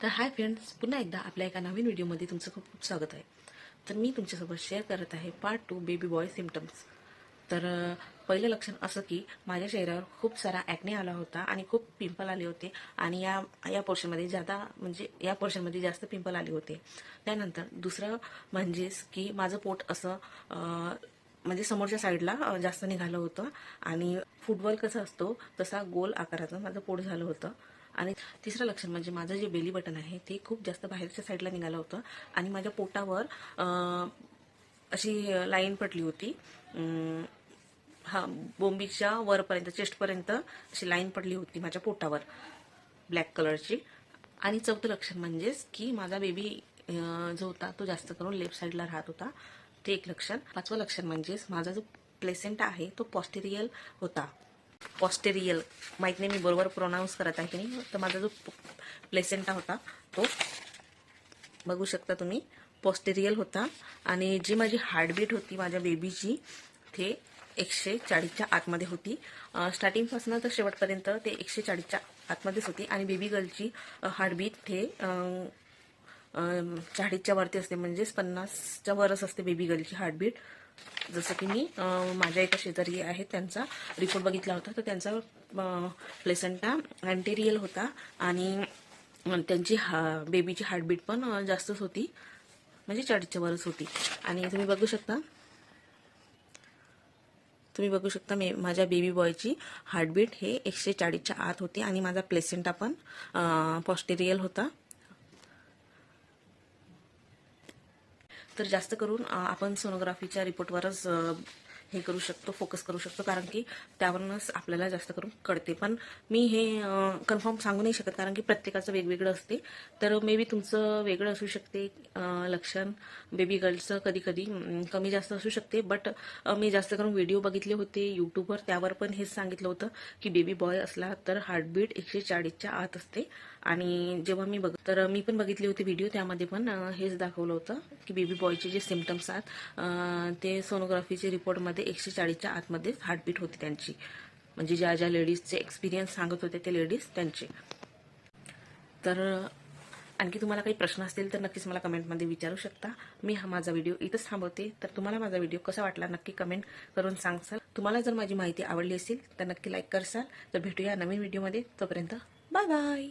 तर hi friends पुन्हा एकदा आपल्या एका नवीन व्हिडिओमध्ये तुमचं खूप खूप स्वागत आहे. तर मी तुमच्यासोबत शेअर करत आहे part two baby boy symptoms तर पहिलं लक्षण असं की माझ्या चेहऱ्यावर खूप सारा ॲक्ने आला होता आणि खूप पिंपल आले होते आणि या या पोर्शनमध्ये जादा म्हणजे या पोर्शनमध्ये जास्त पिंपल आले होते. त्यानंतर दुसरं म्हणजेच की माझं पोट असं म्हणजे समोरच्या साईडला जास्त निघालं होतं आणि फुटबॉल कसा असतो तसा गोल आकाराचं माझं पोट झालं होतं. आणि तिसरं लक्षण म्हणजे माझं जे बेली बटन आहे ते खूप जास्त बाहेरच्या साईडला निघालं होतं. आणि माझ्या पोटावर अशी लाईन पडली होती. हा बोंबीच्या वरपर्यंत चेस्टपर्यंत अशी लाईन पडली होती माझ्या पोटावर ब्लॅक कलरची आणि चौथं लक्षण म्हणजेच की माझा बेबी जो होता तो जास्त करून लेफ्ट साईडला राहत होता. ते एक लक्षण. पाचवं लक्षण म्हणजेच माझा जो प्लेसेंट आहे तो पॉस्टेरियल होता. पॉस्टेरियल माहीत नाही मी बरोबर प्रोनाऊन्स करत आहे की नाही. तर माझा जो प्लेसेंटा होता तो बघू शकता तुम्ही. पॉस्टेरियल होता. आणि जी माझी हार्टबीट होती माझ्या बेबीची ते एकशे चाळीसच्या आतमध्ये होती. स्टार्टिंगपासून तर शेवटपर्यंत ते एकशे चाळीसच्या आतमध्येच होती. आणि बेबी गर्लची हार्टबीट हे चाळीसच्या वरती असते. म्हणजेच पन्नासच्या वरच असते बेबी गर्लची हार्टबीट जसं की मी माझ्या एका शेजारी आहेत त्यांचा रिपोर्ट बघितला होता. तर त्यांचा प्लेसंटा अँटेरियल होता आणि त्यांची हा बेबीची हार्टबीट पण जास्तच होती. म्हणजे चाळीसच्या वरच होती. आणि तुम्ही बघू शकता तुम्ही बघू शकता मे माझ्या बेबी बॉयची हार्टबीट हे एकशे चाळीसच्या आत होती आणि माझा प्लेसेंटा पण पॉस्टेरियल होता. तर जास्त करून आपण सोनोग्राफीच्या रिपोर्टवरच हे करू शकतो फोकस करू शकतो कारण की त्यावरूनच आपल्याला जास्त करून कळते. पण मी हे कन्फर्म सांगू नाही शकत कारण की प्रत्येकाचं वेगवेगळं असते. तर मे बी तुमचं वेगळं असू शकते लक्षण बेबी गर्लचं कधी कधी कमी जास्त असू शकते. बट मी जास्त करून व्हिडिओ बघितले होते यूट्यूबवर त्यावर पण हेच सांगितलं होतं की बेबी बॉय असला तर हार्टबीट एकशे चाळीसच्या आत असते. आणि जेव्हा मी बघ तर मी पण बघितली होती व्हिडिओ त्यामध्ये पण हेच दाखवलं होतं की बेबी बॉयचे जे सिमटम्स आहेत ते सोनोग्राफीचे रिपोर्टमध्ये एकशे चाळीसच्या आतमध्येच हार्टबीट होती त्यांची. म्हणजे ज्या ज्या लेडीजचे एक्सपिरियन्स सांगत होते ते लेडीज त्यांचे. तर आणखी तुम्हाला काही प्रश्न असतील तर नक्कीच मला कमेंटमध्ये विचारू शकता. मी हा माझा व्हिडिओ इथंच थांबवते. तर तुम्हाला माझा व्हिडिओ कसा वाटला नक्की कमेंट करून सांगसाल. तुम्हाला जर माझी माहिती आवडली असेल तर नक्की लाईक करसाल. तर भेटूया नवीन व्हिडिओमध्ये तोपर्यंत बाय बाय